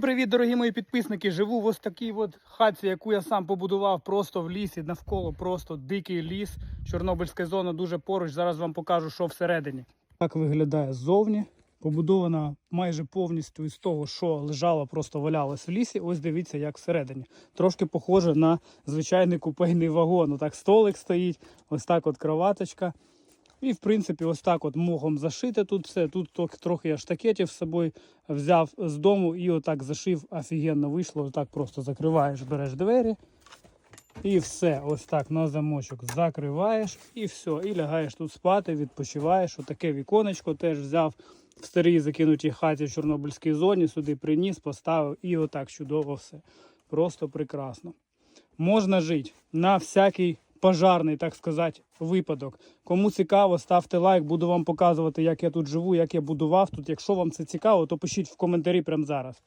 Привіт, дорогі мої підписники! Живу в ось такій от хаті, яку я сам побудував просто в лісі, навколо просто дикий ліс. Чорнобильська зона дуже поруч. Зараз вам покажу, що всередині. Так виглядає ззовні. Побудована майже повністю із того, що лежало, просто валялось в лісі. Ось дивіться, як всередині. Трошки похоже на звичайний купейний вагон. Отак столик стоїть, ось так от кроваточка. І, в принципі, ось так от мохом зашите тут все. Тут трохи я штакетів з собою взяв з дому і отак зашив. Офігенно вийшло. Отак просто закриваєш, береш двері. І все, ось так на замочок закриваєш і все. І лягаєш тут спати, відпочиваєш. Отаке віконечко теж взяв в старій закинутій хаті в Чорнобильській зоні, сюди приніс, поставив і отак чудово все. Просто прекрасно. Можна жити на всякий пожарний, так сказати, випадок. Кому цікаво, ставте лайк, буду вам показувати, як я тут живу, як я будував тут. Якщо вам це цікаво, то пишіть в коментарі прямо зараз.